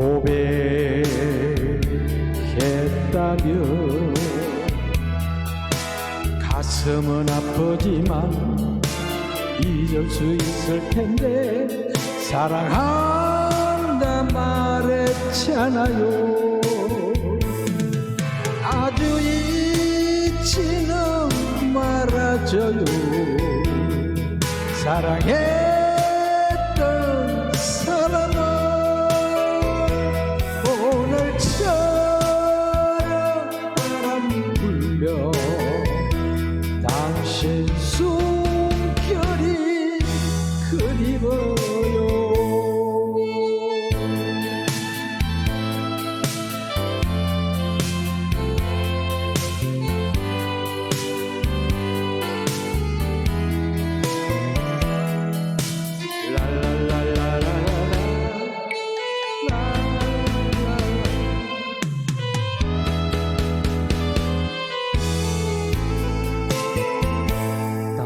고백했다면 가슴은 아프지만 잊을 수 있을 텐데 사랑한다 말했잖아요. 아주 잊지는 말아줘요. 사랑했 당신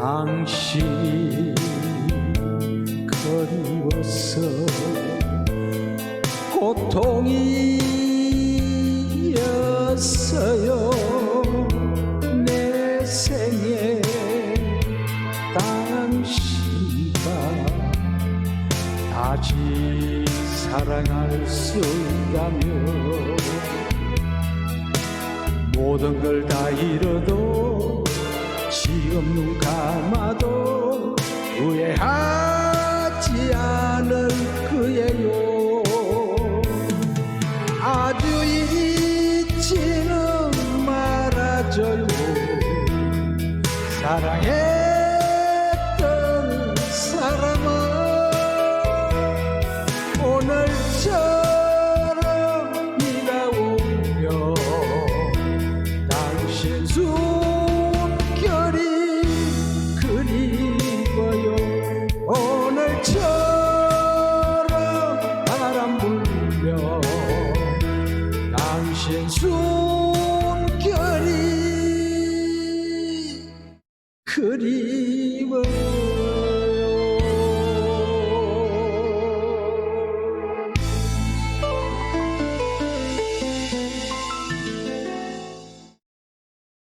당신 그리워서 고통이었어요. 내 생에 당신과 다시 사랑할 수 있다면 모든 걸 다 잃어도 지금 눈 감아도 후회하지 않을 거예요. 아주 잊지는 말아줘요. 사랑했 당신 숨결이 그리워요